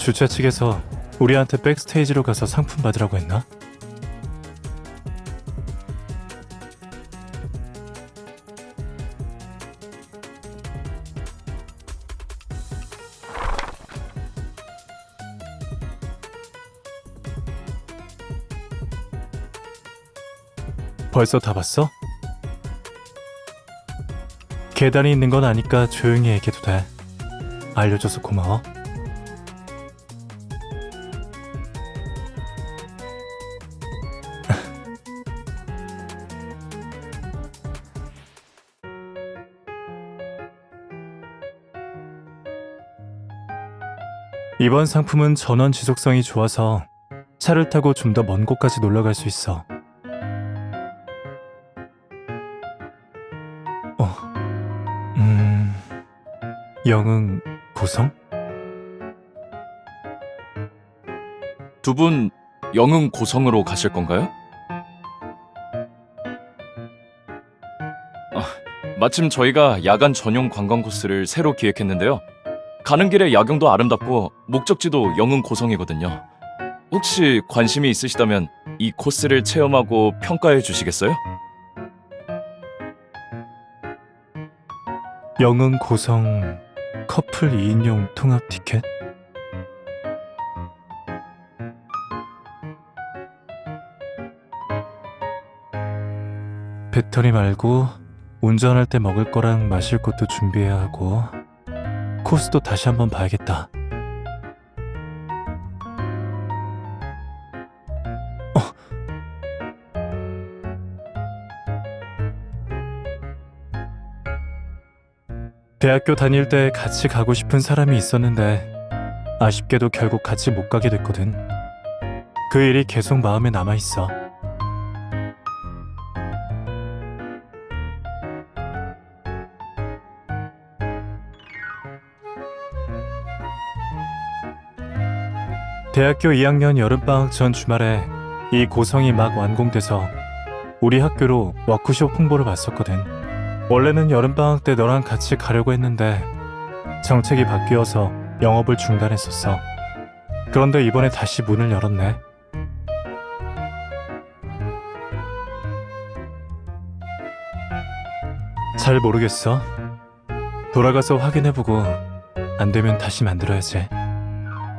주최 측에서 우리한테 백스테이지로 가서 상품 받으라고 했나? 벌써 다 봤어? 계단이 있는 건 아니까 조용히 얘기해도 돼. 알려줘서 고마워. 이번 상품은 전원 지속성이 좋아서 차를 타고 좀 더 먼 곳까지 놀러 갈 수 있어. 어, 음, 영응 고성? 두 분 영흥 고성으로 가실 건가요? 아, 마침 저희가 야간 전용 관광 코스를 새로 기획했는데요. 가는 길에 야경도 아름답고 목적지도 영흥 고성이거든요. 혹시 관심이 있으시다면 이 코스를 체험하고 평가해 주시겠어요? 영응 고성 커플 2인용 통합 티켓? 배터리 말고 운전할 때 먹을 거랑 마실 것도 준비해야 하고 코스도 다시 한번 봐야겠다. 어. 대학교 다닐 때 같이 가고 싶은 사람이 있었는데 아쉽게도 결국 같이 못 가게 됐거든. 그 일이 계속 마음에 남아 있어. 대학교 2학년 여름방학 전 주말에 이 고성이 막 완공돼서 우리 학교로 워크숍 홍보를 봤었거든. 원래는 여름방학 때 너랑 같이 가려고 했는데 정책이 바뀌어서 영업을 중단했었어. 그런데 이번에 다시 문을 열었네. 잘 모르겠어. 돌아가서 확인해보고 안 되면 다시 만들어야지.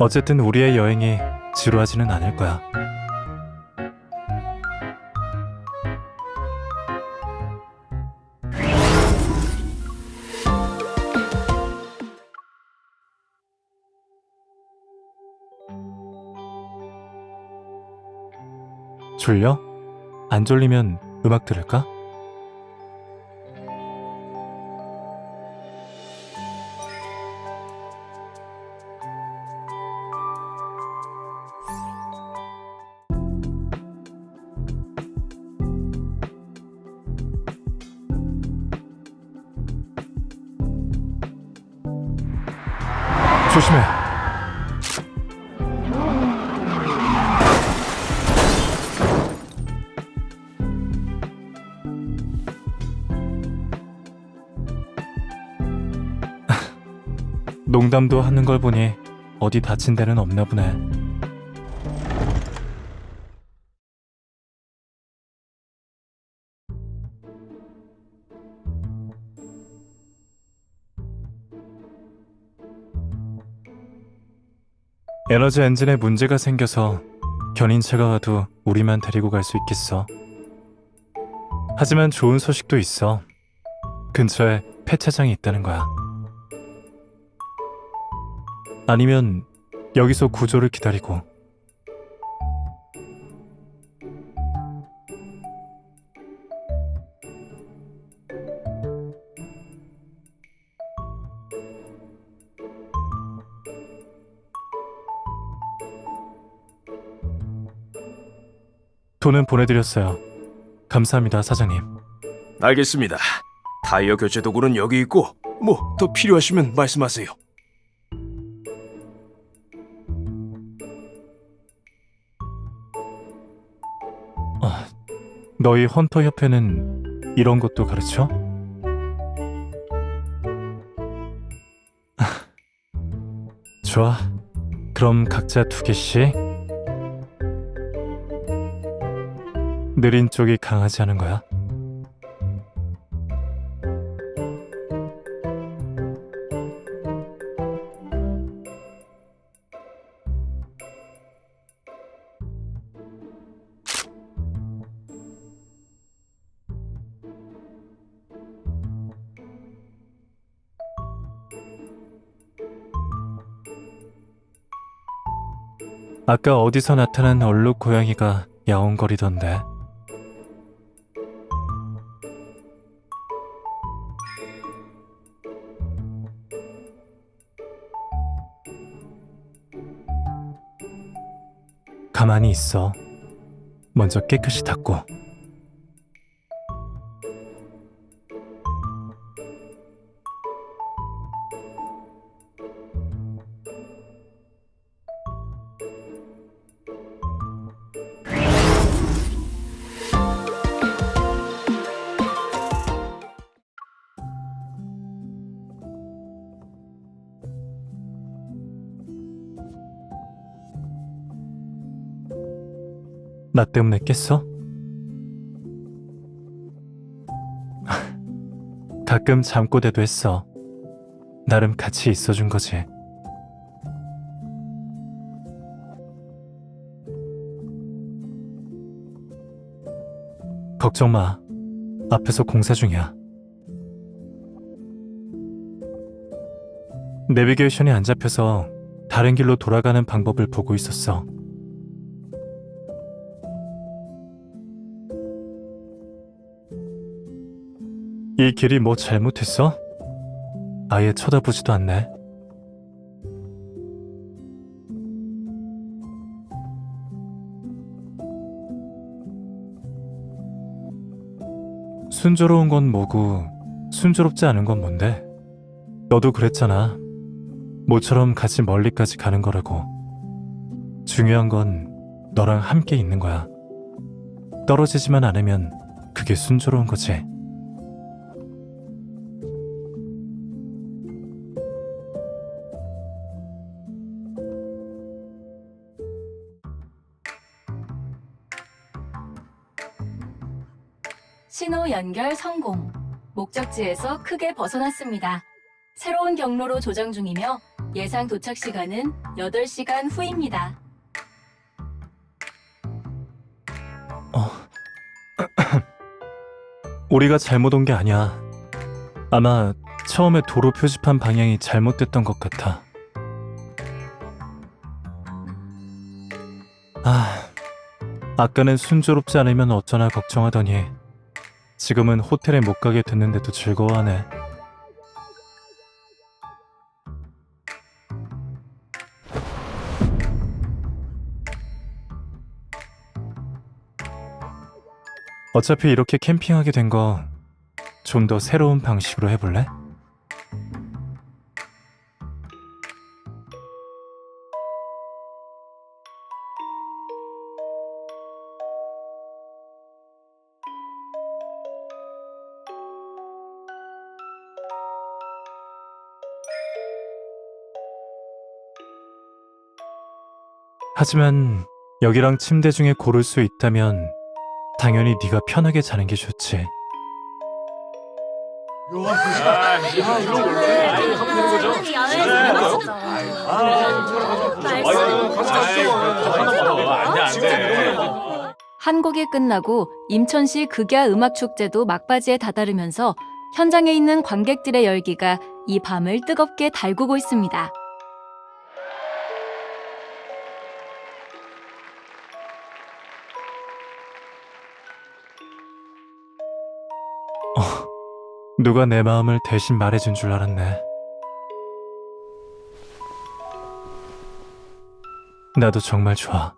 어쨌든 우리의 여행이 지루하지는 않을 거야. 졸려? 안 졸리면 음악 들을까? 농담도 하는 걸 보니 어디 다친 데는 없나 보네. 에너지 엔진에 문제가 생겨서 견인차가 와도 우리만 데리고 갈 수 있겠어. 하지만 좋은 소식도 있어. 근처에 폐차장이 있다는 거야. 아니면 여기서 구조를 기다리고 돈은 보내드렸어요. 감사합니다, 사장님. 알겠습니다. 타이어 교체 도구는 여기 있고 뭐 더 필요하시면 말씀하세요. 너희 헌터 협회는 이런 것도 가르쳐? 좋아. 그럼 각자 두 개씩? 느린 쪽이 강하지 않은 거야? 아까 어디서 나타난 얼룩 고양이가 야옹거리던데. 가만히 있어. 먼저 깨끗이 닦고. 나 때문에 깼어? 가끔 잠꼬대도 했어. 나름 같이 있어준 거지. 걱정 마. 앞에서 공사 중이야. 내비게이션이 안 잡혀서 다른 길로 돌아가는 방법을 보고 있었어. 이 길이 뭐 잘못했어? 아예 쳐다보지도 않네. 순조로운 건 뭐고 순조롭지 않은 건 뭔데? 너도 그랬잖아. 모처럼 같이 멀리까지 가는 거라고. 중요한 건 너랑 함께 있는 거야. 떨어지지만 않으면 그게 순조로운 거지. 신호 연결 성공. 목적지에서 크게 벗어났습니다. 새로운 경로로 조정 중이며 예상 도착 시간은 8시간 후입니다. 우리가 잘못 온 게 아니야. 아마 처음에 도로 표지판 방향이 잘못됐던 것 같아. 아, 아까는 순조롭지 않으면 어쩌나 걱정하더니 지금은 호텔에 못 가게 됐는데도 즐거워하네. 어차피 이렇게 캠핑하게 된 거 좀 더 새로운 방식으로 해볼래? 하지만 여기랑 침대 중에 고를 수 있다면 당연히 네가 편하게 자는 게 좋지. 한 곡이 끝나고 임천시 극야 음악 축제도 막바지에 다다르면서 현장에 있는 관객들의 열기가 이 밤을 뜨겁게 달구고 있습니다. 누가 내 마음을 대신 말해준 줄 알았네. 나도 정말 좋아.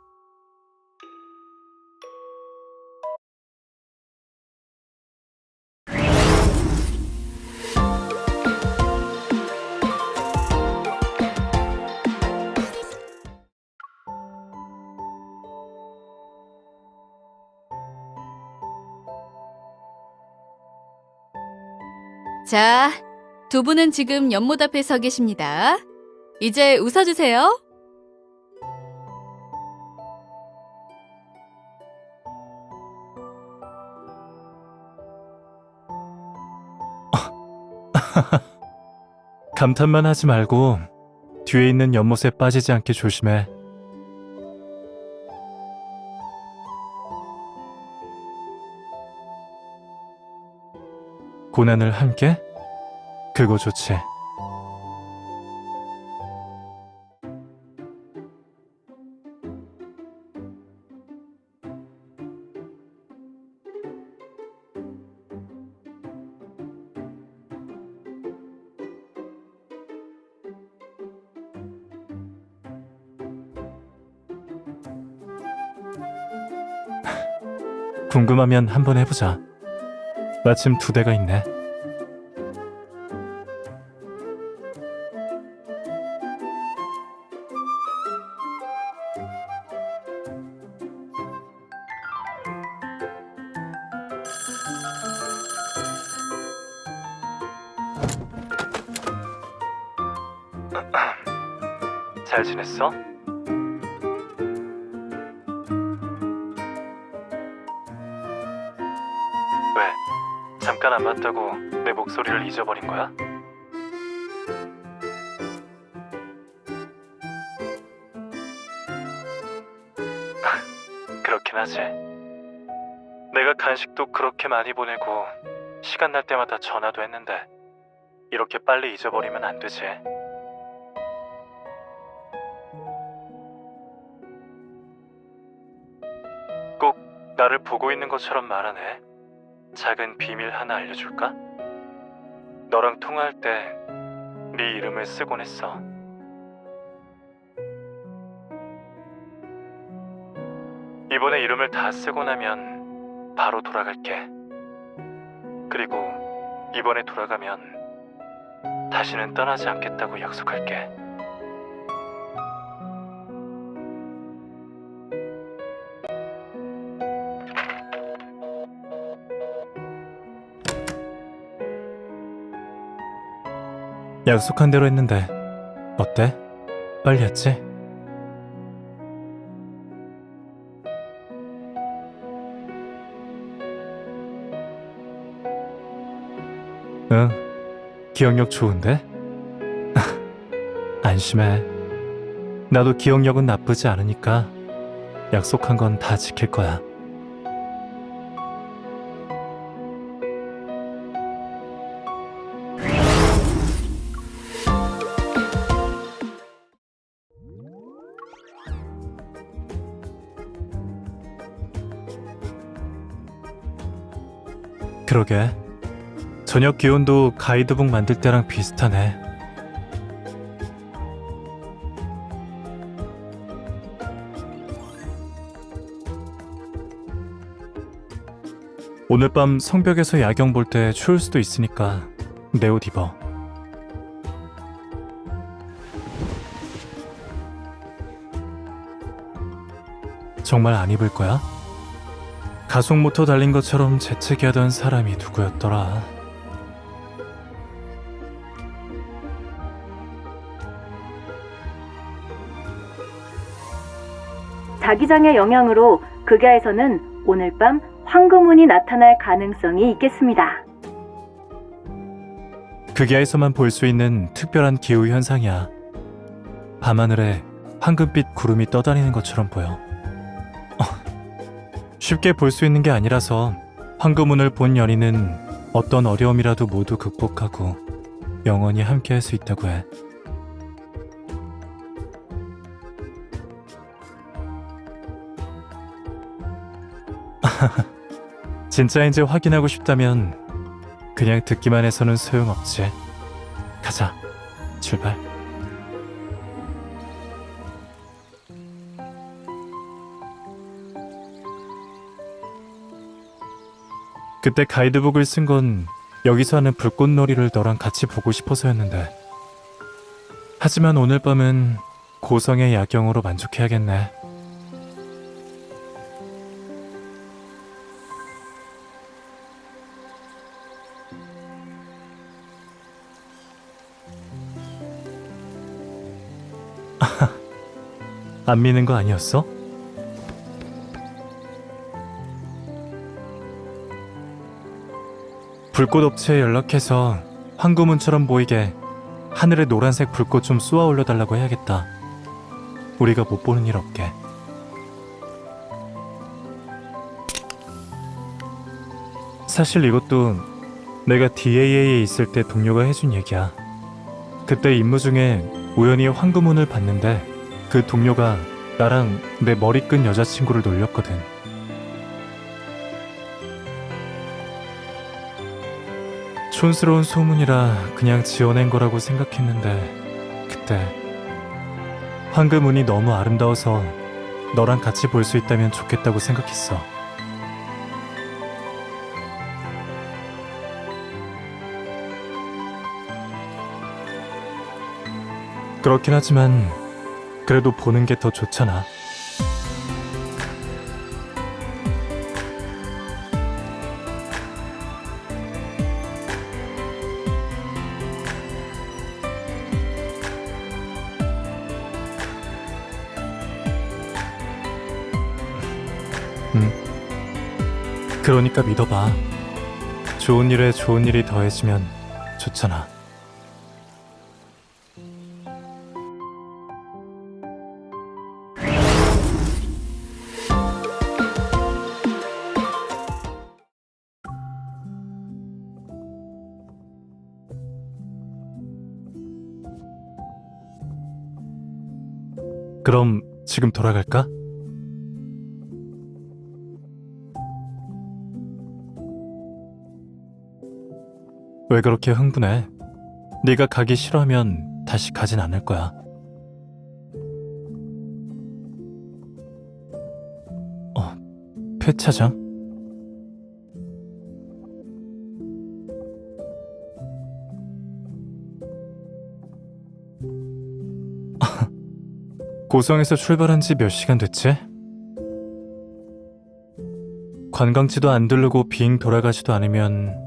두 분은 지금 연못 앞에 서 계십니다. 이제 웃어주세요. 감탄만 하지 말고 뒤에 있는 연못에 빠지지 않게 조심해. 고난을 함께? 그거 좋지. 궁금하면 한번 해보자. 마침 두 대가 있네. 잠깐 안 봤다고 내 목소리를 잊어버린 거야? 그렇긴 하지. 내가 간식도 그렇게 많이 보내고 시간 날 때마다 전화도 했는데 이렇게 빨리 잊어버리면 안 되지. 꼭 나를 보고 있는 것처럼 말하네. 작은 비밀 하나 알려줄까? 너랑 통화할 때 네 이름을 쓰곤 했어. 이번에 이름을 다 쓰고 나면 바로 돌아갈게. 그리고 이번에 돌아가면 다시는 떠나지 않겠다고 약속할게. 약속한 대로 했는데 어때? 빨리 했지? 응, 기억력 좋은데? 안심해. 나도 기억력은 나쁘지 않으니까 약속한 건 다 지킬 거야. 그러게. 저녁 기온도 가이드북 만들 때랑 비슷하네. 오늘 밤 성벽에서 야경 볼 때 추울 수도 있으니까 내 옷 입어. 정말 안 입을 거야? 가속 모터 달린 것처럼 재채기 하던 사람이 누구였더라? 자기장의 영향으로 극야에서는 오늘 밤 황금운이 나타날 가능성이 있겠습니다. 극야에서만 볼 수 있는 특별한 기후 현상이야. 밤하늘에 황금빛 구름이 떠다니는 것처럼 보여. 어, 쉽게 볼 수 있는 게 아니라서 황금운을 본 연인은 어떤 어려움이라도 모두 극복하고 영원히 함께 할 수 있다고 해. 진짜인지 확인하고 싶다면 그냥 듣기만 해서는 소용없지. 가자. 출발. 그때 가이드북을 쓴 건 여기서 하는 불꽃놀이를 너랑 같이 보고 싶어서였는데. 하지만 오늘 밤은 고성의 야경으로 만족해야겠네. 안 미는 거 아니었어? 불꽃 업체에 연락해서 황금운처럼 보이게 하늘에 노란색 불꽃 좀 쏘아 올려달라고 해야겠다. 우리가 못 보는 일 없게. 사실 이것도 내가 DAA에 있을 때 동료가 해준 얘기야. 그때 임무 중에 우연히 황금운을 봤는데 그 동료가 나랑 내 머리 끈 여자친구를 놀렸거든. 촌스러운 소문이라 그냥 지어낸 거라고 생각했는데 그때 황금 운이 너무 아름다워서 너랑 같이 볼 수 있다면 좋겠다고 생각했어. 그렇긴 하지만 그래도 보는 게 더 좋잖아. 그러니까 믿어봐. 좋은 일에 좋은 일이 더해지면 좋잖아. 그럼 지금 돌아갈까? 왜 그렇게 흥분해? 네가 가기 싫어하면 다시 가진 않을 거야. 어, 폐차장? 고성에서 출발한 지 몇 시간 됐지? 관광지도 안 들르고 빙 돌아가지도 않으면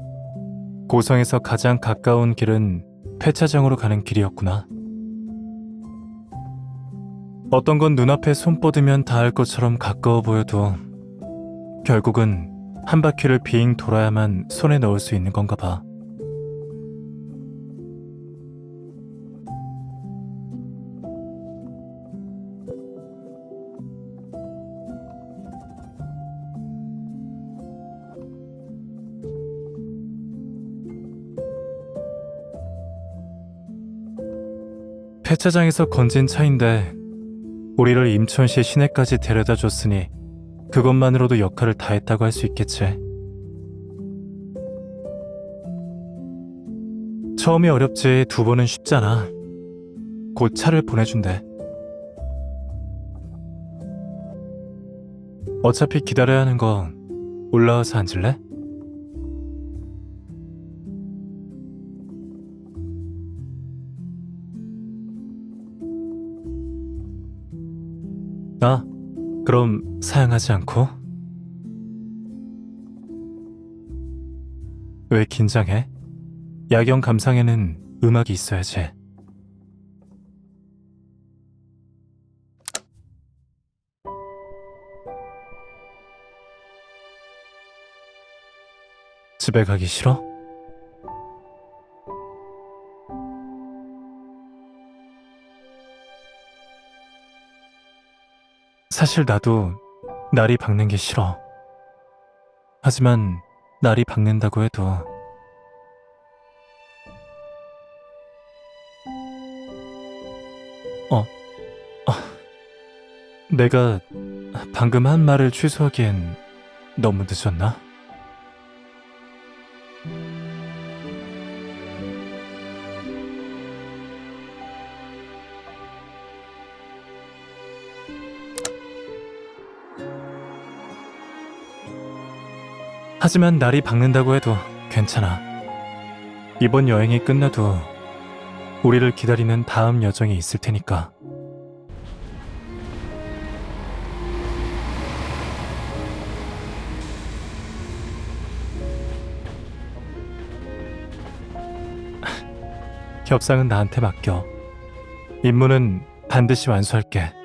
고성에서 가장 가까운 길은 폐차장으로 가는 길이었구나. 어떤 건 눈앞에 손 뻗으면 닿을 것처럼 가까워 보여도 결국은 한 바퀴를 빙 돌아야만 손에 넣을 수 있는 건가 봐. 폐차장에서 건진 차인데 우리를 임천시 시내까지 데려다 줬으니 그것만으로도 역할을 다했다고 할 수 있겠지. 처음이 어렵지 두 번은 쉽잖아. 곧 차를 보내준대. 어차피 기다려야 하는 거 올라와서 앉을래? 아, 그럼 사양하지 않고? 왜 긴장해? 야경 감상에는 음악이 있어야지. 집에 가기 싫어? 사실 나도 날이 밝는 게 싫어. 하지만 날이 밝는다고 해도 어, 어, 내가 방금 한 말을 취소하기엔 너무 늦었나? 하지만 날이 밝는다고 해도 괜찮아. 이번 여행이 끝나도 우리를 기다리는 다음 여정이 있을 테니까. 협상은 나한테 맡겨. 임무는 반드시 완수할게.